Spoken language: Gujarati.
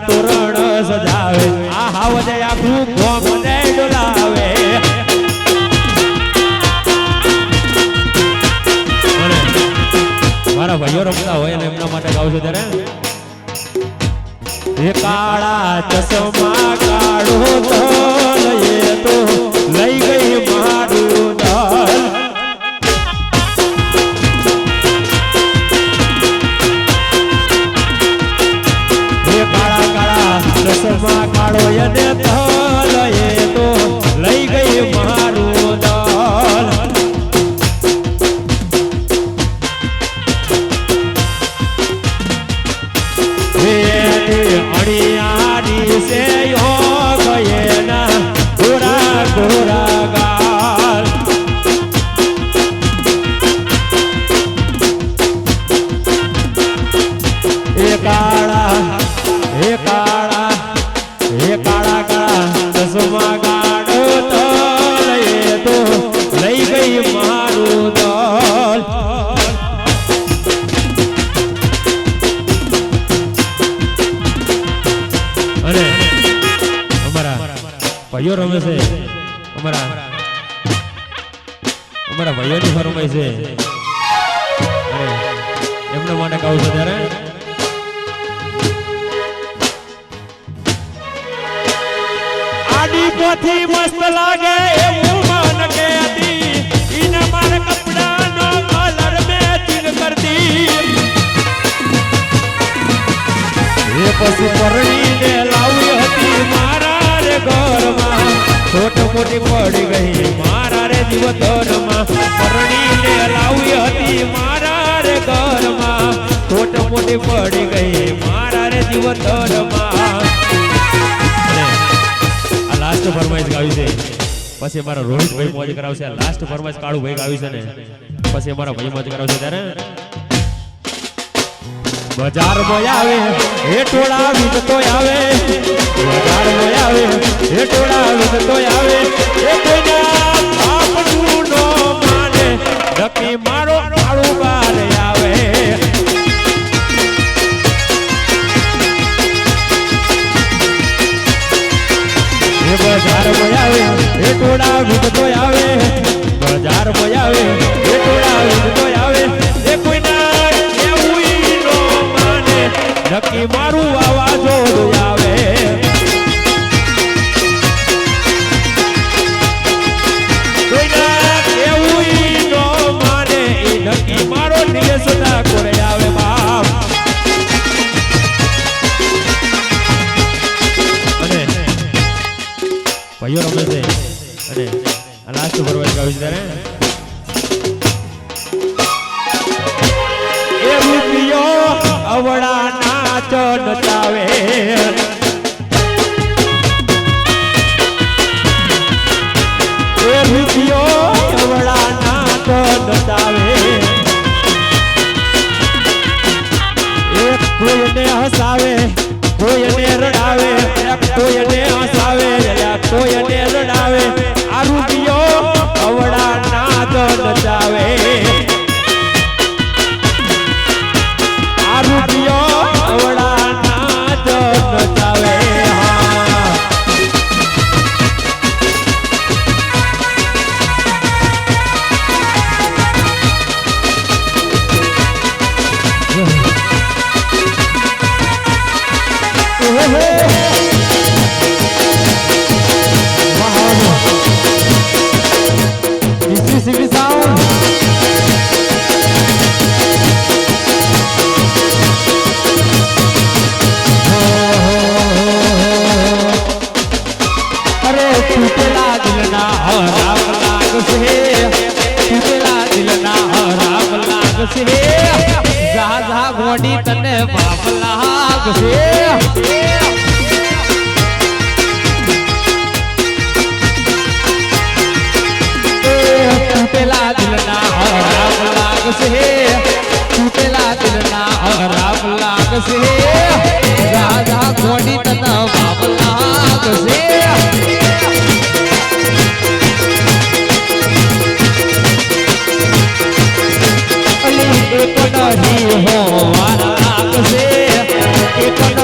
તોરણ સજાવે. આ હાવજે આખું ગોમને ડોલાવે. મારા ભાઈઓ રમતા હોય ને એમના માટે ગાવ છું ત્યારે એ કાળા ચશ્મા કાળો તો લઈ ગઈ મારું ભાઈઓ રમે છે અમારા અમારા ભાઈઓની ફરમાઈ છે એમને એમના માટે કહું છું ત્યારે આડી પોથી મસ્ત લાગે એવું મોટી પડી ગઈ. મારા રે જીવતરમાં પરણીને લાવી હતી. મારા રે ઘરમાં ખોટ મોટી પડી ગઈ. મારા રે જીવતરમાં. અને આ લાસ્ટ ફરમાઈશ ગાવી છે. પછી અમારા રોહિતભાઈ મોજ કરાવશે. લાસ્ટ ફરમાઈશ કાળુભાઈ ગાવી છે ને. પછી અમારા ભાઈ મોજ કરાવશે ત્યારે બજાર આવે એ ટોળા વિકતો આવે. બજાર આવે એ ટોળા વિકતો આવે. એ કોઈના બાપનું આવે. એ બજાર આવે એ ટોળા વિકતો આવે. બજાર આવે એ ટોળા વિકતો આવે. નક્કી મારું વાવાઝોડું આવે. નો નક્કી મારો નિલેશ ઠાકોરે આવે ત્યારે. એ રૂપિયો નાચ ચાવે. કોઈને હસાવે કોઈને રડાવે કોઈને yeah. લાગશે રાધા કોડી તને બાપ લાગશે એક એક